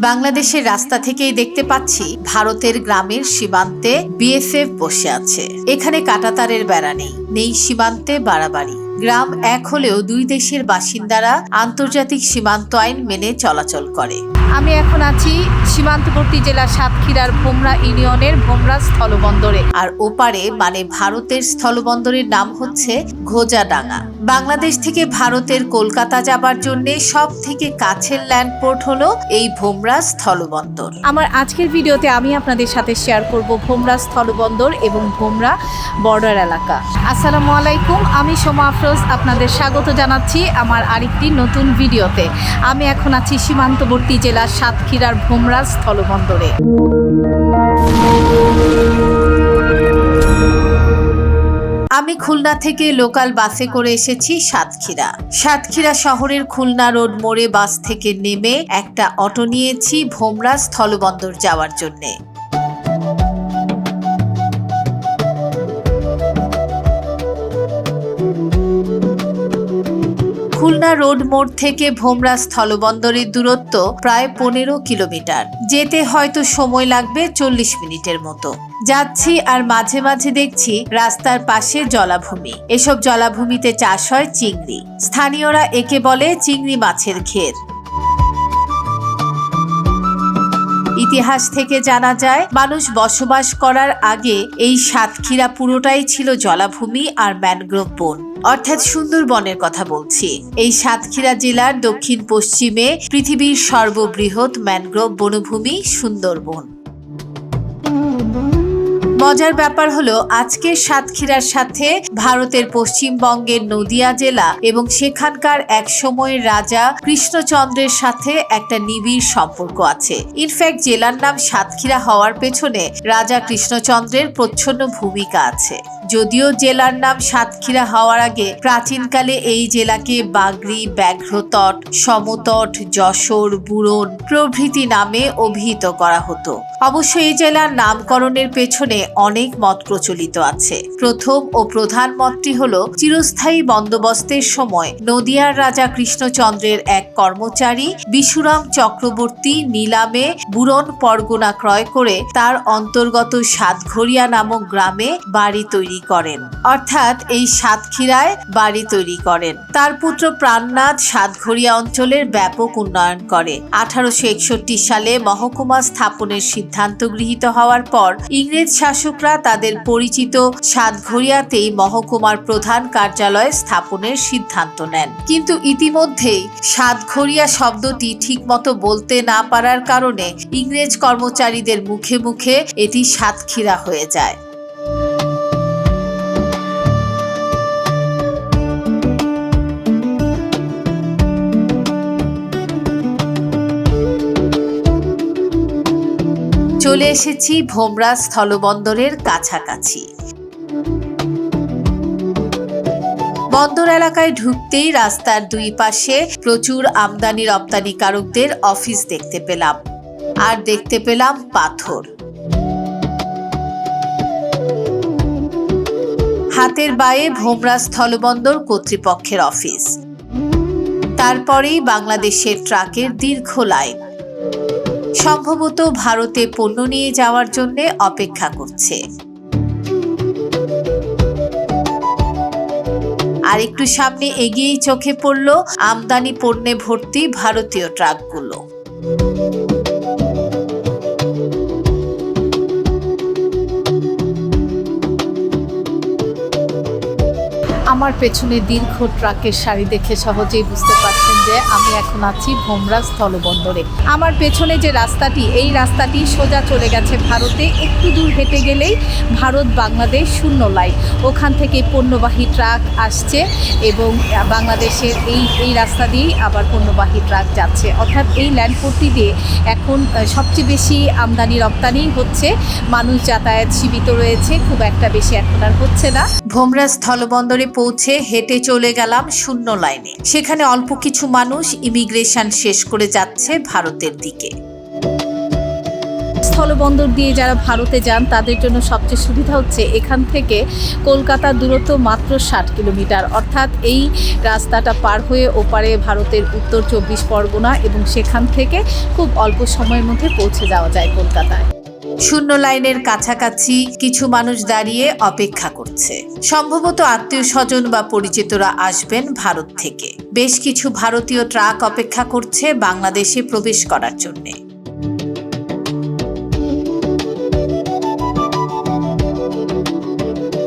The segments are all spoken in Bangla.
বাংলাদেশের রাস্তা থেকেই দেখতে পাচ্ছি ভারতের গ্রামের সীমান্তে বিএসএফ বসে আছে। এখানে কাটাতারের বেড়া নেই নেই সীমান্তে বাড়াবাড়ি। গ্রাম এক হলেও দুই দেশের বাসিন্দারা আন্তর্জাতিক সীমান্ত আইন মেনে চলাচল করে। আমি এখন আছি সীমান্তবর্তী জেলা সাতক্ষীরার ভোমরা ইউনিয়নের ভোমরা স্থলবন্দরে। আর ওপারে মানে ভারতের স্থলবন্দরের নাম হচ্ছে ঘোজাডাঙ্গা। বাংলাদেশ থেকে ভারতের কলকাতা যাবার জন্য সব থেকে কাছের ল্যান্ডপোর্ট হলো এই ভোমরা স্থলবন্দর। আমার আজকের ভিডিওতে আমি আপনাদের সাথে শেয়ার করব ভোমরা স্থলবন্দর এবং ভোমরা বর্ডার এলাকা। আসসালামু আলাইকুম আমি সোমা আফরোজ। আপনাদের স্বাগত জানাচ্ছি আমার আরেকটি নতুন ভিডিওতে। আমি এখন আছি সীমান্তবর্তী জেলার সাতক্ষীরার ভোমরা স্থলবন্দরে। আমি খুলনা থেকে লোকাল বাসে করে এসেছি সাতক্ষীরা। সাতক্ষীরা শহরের খুলনা রোড মোড়ে বাস থেকে নেমে একটা অটো নিয়েছি ভোমরা স্থলবন্দর যাওয়ার জন্যে। খুলনা রোড মোড় থেকে ভোমরা স্থলবন্দরের দূরত্ব প্রায় পনেরো কিলোমিটার। যেতে হয়তো সময় লাগবে চল্লিশ মিনিটের মতো। যাচ্ছি আর মাঝে মাঝে দেখছি রাস্তার পাশে জলাভূমি। এসব জলাভূমিতে চাষ হয় চিংড়ি। স্থানীয়রা একে বলে চিংড়ি মাছের ঘের। ইতিহাস থেকে জানা যায়, মানুষ বসবাস করার আগে এই সাতক্ষীরা পুরোটাই ছিল জলাভূমি আর ম্যানগ্রোভ বন। অর্থাৎ সুন্দরবনের কথা বলছি। এই সাতক্ষীরা জেলার দক্ষিণ পশ্চিমে পৃথিবীর সর্ববৃহৎ ম্যানগ্রোভ বনভূমি সুন্দরবন। মজার ব্যাপার হলো আজকের সাতক্ষীরার সাথে ভারতের পশ্চিমবঙ্গের নদিয়া জেলা এবং সেখানকার এক সময়ের রাজা কৃষ্ণচন্দ্রের সাথে একটা নিবিড় সম্পর্ক আছে। ইনফ্যাক্ট জেলার নাম সাতক্ষীরা হওয়ার পেছনে রাজা কৃষ্ণচন্দ্রের প্রচ্ছন্ন ভূমিকা আছে। যদিও জেলার নাম সাতক্ষীরা হওয়ার আগে প্রাচীনকালে এই জেলাকে বাগরি, ব্যাঘ্রতট, সমতট, যশোর বুড়ন প্রভৃতি নামে অভিহিত করা হতো। অবশ্য এই জেলার নামকরণের পেছনে অনেক মত প্রচলিত আছে। প্রথম ও প্রধান মতটি হল চিরস্থায়ী বন্দোবস্তের সময় নদিয়ার রাজা কৃষ্ণচন্দ্রের এক কর্মচারী বিশুরাম চক্রবর্তী নিলামে বুরন পরগনা ক্রয় করে তার অন্তর্গত সাতঘরিয়া নামক গ্রামে বাড়ি তৈরি করেন। অর্থাৎ এই সাতক্ষীরায় বাড়ি তৈরি করেন। তার পুত্র প্রাণনাথ সাতঘরিয়া অঞ্চলের ব্যাপক উন্নয়ন করে। আঠারোশো একষট্টি সালে মহকুমা স্থাপনের সিদ্ধান্ত গৃহীত হওয়ার পর ইংরেজ শাসকরা তাদের পরিচিত সাতঘরিয়াতেই মহকুমার প্রধান কার্যালয় স্থাপনের সিদ্ধান্ত নেন। কিন্তু ইতিমধ্যেই সাতঘরিয়া শব্দটি ঠিকমতো বলতে না পারার কারণে ইংরেজ কর্মচারীদের মুখে মুখে এটি সাতক্ষীরা হয়ে যায়। চলে এসেছি ভোমরা স্থলবন্দরের কাছাকাছি। বন্দর এলাকায় ঢুকতেই রাস্তার দুই পাশে প্রচুর আমদানি রপ্তানিকারকদের অফিস দেখতে পেলাম। আর দেখতে পেলাম পাথর। হাতের বায়ে ভোমরা স্থলবন্দর কর্তৃপক্ষের অফিস। তারপরেই বাংলাদেশের ট্রাকের দীর্ঘ লাইন। সম্ভবত ভারতে পণ্য নিয়ে যাওয়ার জন্য অপেক্ষা করছে। আর একটু সামনে এগিয়েই চোখে পড়ল আমদানি পণ্যে ভর্তি ভারতীয় ট্রাকগুলো। আমার পেছনে দীর্ঘ ট্রাকের সারি দেখে সহজেই বুঝতে পারছেন যে আমি এখন আছি ভোমরা স্থলবন্দরে। আমার পেছনে যে রাস্তাটি, এই রাস্তাটি সোজা চলে গেছে ভারতে। একটু দূর হেঁটে গেলেই ভারত বাংলাদেশ শূন্য লাইন। ওখান থেকে পণ্যবাহী ট্রাক আসছে এবং বাংলাদেশের এই এই রাস্তা দিয়েই আবার পণ্যবাহী ট্রাক যাচ্ছে। অর্থাৎ এই ল্যান্ডপোর্টটি দিয়ে এখন সবচেয়ে বেশি আমদানি রপ্তানি হচ্ছে। মানুষ যাতায়াত সীমিত রয়েছে, খুব একটা বেশি এখন আর হচ্ছে না। ভোমরা স্থলবন্দরে পৌঁছে হেঁটে চলে গেলাম শূন্য লাইনে। সেখানে অল্প কিছু মানুষ ইমিগ্রেশন শেষ করে যাচ্ছে ভারতের দিকে। স্থলবন্দর দিয়ে যারা ভারতে যান, তাদের জন্য সবচেয়ে সুবিধা হচ্ছে এখান থেকে কলকাতার দূরত্ব মাত্র ষাট কিলোমিটার। অর্থাৎ এই রাস্তাটা পার হয়ে ওপারে ভারতের উত্তর চব্বিশ পরগনা এবং সেখান থেকে খুব অল্প সময়ের মধ্যে পৌঁছে যাওয়া যায় কলকাতায়। শূন্য লাইনের কাছাকাছি কিছু মানুষ দাঁড়িয়ে অপেক্ষা করছে। সম্ভবত আত্মীয় স্বজন বা পরিচিতরা আসবেন ভারত থেকে। বেশ কিছু ভারতীয় ট্রাক অপেক্ষা করছে বাংলাদেশে প্রবেশ করার জন্যে।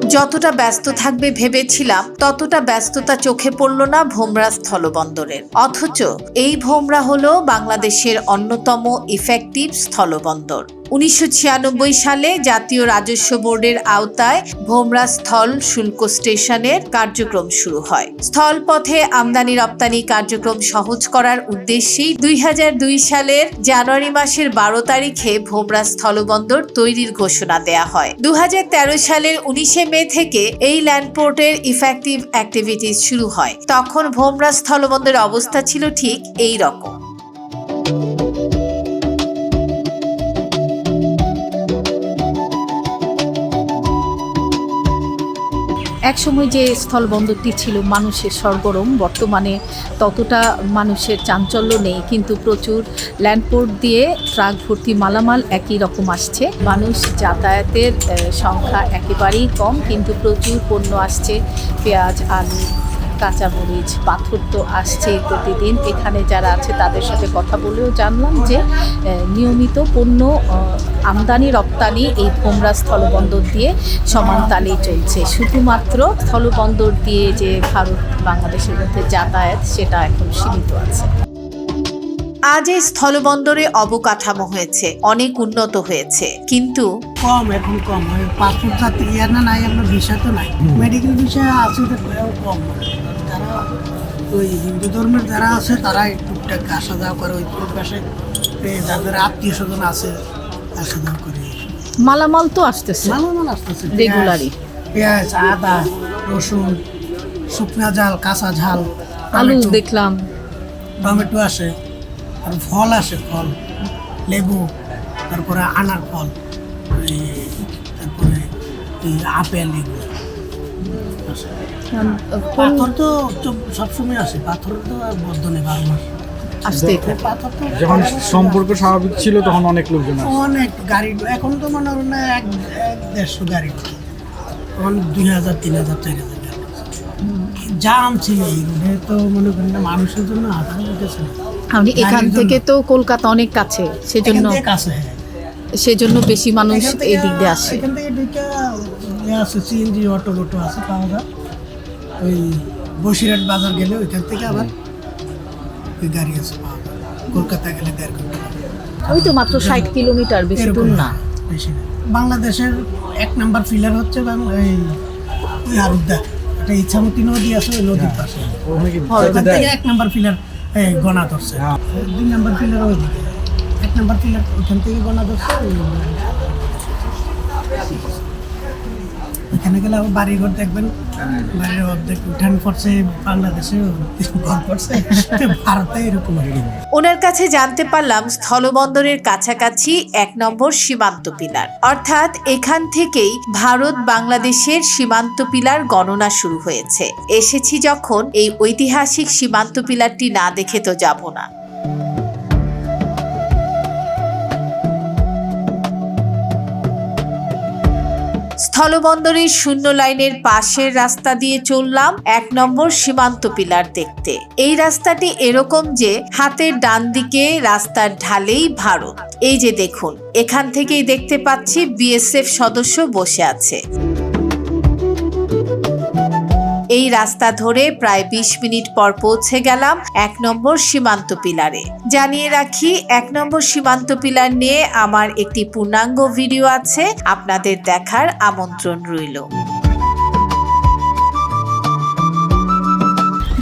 যতটা ব্যস্ত থাকবে ভেবেছিলাম, ততটা ব্যস্ততা চোখে পড়ল না ভোমরা স্থলবন্দরের। অথচ এই ভোমরা হলো বাংলাদেশের অন্যতম ইফেক্টিভ স্থলবন্দর। উনিশশো ছিয়ানব্বই সালে জাতীয় রাজস্ব বোর্ডের আওতায় ভোমরা স্থল শুল্ক স্টেশনের কার্যক্রম শুরু হয়। স্থলপথে আমদানি রপ্তানি কার্যক্রম সহজ করার উদ্দেশ্যেই দুই হাজার দুই সালের জানুয়ারি মাসের বারো তারিখে ভোমরা স্থলবন্দর তৈরির ঘোষণা দেয়া হয়। দুই হাজার তেরো সালের উনিশে মে থেকে এই ল্যান্ডপোর্টের ইফেক্টিভ অ্যাক্টিভিটিস শুরু হয়। তখন ভোমরা স্থলবন্দরের অবস্থা ছিল ঠিক এই রকম। একসময় যে স্থলবন্দরটি ছিল মানুষের সরগরম, বর্তমানে ততটা মানুষের চাঞ্চল্য নেই, কিন্তু প্রচুর ল্যান্ডপোর্ট দিয়ে ট্রাক ভর্তি মালামাল একই রকম আসছে। মানুষ যাতায়াতের সংখ্যা একেবারেই কম, কিন্তু প্রচুর পণ্য আসছে, পেঁয়াজ, আলু কাঁচামরিচ পাথর তো আসছেই প্রতিদিন। এখানে যারা আছে তাদের সাথে কথা বলেও জানলাম যে নিয়মিত পণ্য আমদানি রপ্তানি এই ভোমরা স্থলবন্দর দিয়ে সমান তালেই চলছে। শুধুমাত্র স্থলবন্দর দিয়ে যে ভারত বাংলাদেশের মধ্যে যাতায়াত সেটা এখন সীমিত আছে। আজ এই স্থলবন্দরে অবকাঠামো হয়েছে অনেক উন্নত হয়েছে। কিন্তু কম এখন কম। পাসপোর্ট যাত্রী ইয়ার না নাই আপনার ভিসা তো নাই। মেডিকেল ভিসা আছে তো কম। ওই হিন্দু ধর্মের যারা আছে তারা টুকটাক আসা যাওয়া করে ওই পাশে যাদের আত্মীয় স্বজন আছে আসা যাওয়া করে। মালামাল তো আসতেছে। ভালো আসতেছে। রেগুলারই। পেঁয়াজ আদা রসুন শুকনা ঝাল কাঁচা ঝাল আলু দেখলাম। টমেটো আসে আর ফল আসে ফল। লেবু তারপরে আনার ফল। তারপরে আপেল এগুলো। পাথর তো সবসময় আসে পাথর তো আর বদ্ধ নেই বারো মাস আসতেই যখন সম্পর্ক স্বাভাবিক ছিল তখন অনেক লোকজন অনেক গাড়ি এখন তো মনে হয় না এক এক দেড়শো গাড়ি। তখন দুই হাজার তিন হাজার চার হাজার জাম ছিল এই রোডে তো মনে করেন না মানুষের জন্য আধার উঠেছে আপনি এখান থেকে তো কলকাতা অনেক কাছে সেজন্য কাছে হ্যাঁ। সেজন্য বেশি মানুষ এই দিক দিয়ে আসে। এখান থেকে ইয়ে আছে সিএনজি অটো টোটো আছে পাওয়া যায় ওই বসিরহাট বাজার গেলে ওইখান থেকে আবার ওই গাড়ি আছে পাওয়া যায় কলকাতা গেলে দেড় ঘণ্টা ওই তো মাত্র ষাট কিলোমিটার বেশি দূর না। বেশি না। বাংলাদেশের এক নাম্বার ফিলার হচ্ছে ওই হারুদ্দা একটা ইচ্ছামতি নদী আছে ওই নদীর পাশে। ওখানে ওখান থেকে এক নাম্বার ফিলার গণা ধরছে। হ্যাঁ। দুই নাম্বার ফিলার ওই এক নাম্বার ফিলার ওখান থেকে গণা ধরছে ওই এখানে গেলে আবার বাড়ি ঘর দেখবেন। বাড়ির অর্ধেক উঠান পড়ছে বাংলাদেশে ঘর পড়ছে। ভারতে এরকম ওনার কাছে জানতে পারলাম স্থলবন্দরের কাছাকাছি এক নম্বর সীমান্ত পিলার। অর্থাৎ এখান থেকেই ভারত বাংলাদেশের সীমান্ত পিলার গণনা শুরু হয়েছে। এসেছি যখন এই ঐতিহাসিক সীমান্ত পিলারটি না দেখে তো যাব না। স্থলবন্দরের শূন্য লাইনের পাশের রাস্তা দিয়ে চললাম এক নম্বর সীমান্ত পিলার দেখতে। এই রাস্তাটি এরকম যে হাতের ডান দিকে রাস্তার ঢালেই ভারত। এই যে দেখুন, এখান থেকেই দেখতে পাচ্ছি বিএসএফ সদস্য বসে আছে। এই রাস্তা ধরে প্রায় বিশ মিনিট পর পৌঁছে গেলাম এক নম্বর সীমান্ত পিলারে। জানিয়ে রাখি, এক নম্বর সীমান্ত পিলার নিয়ে আমার একটি পূর্ণাঙ্গ ভিডিও আছে। আপনাদের দেখার আমন্ত্রণ রইল।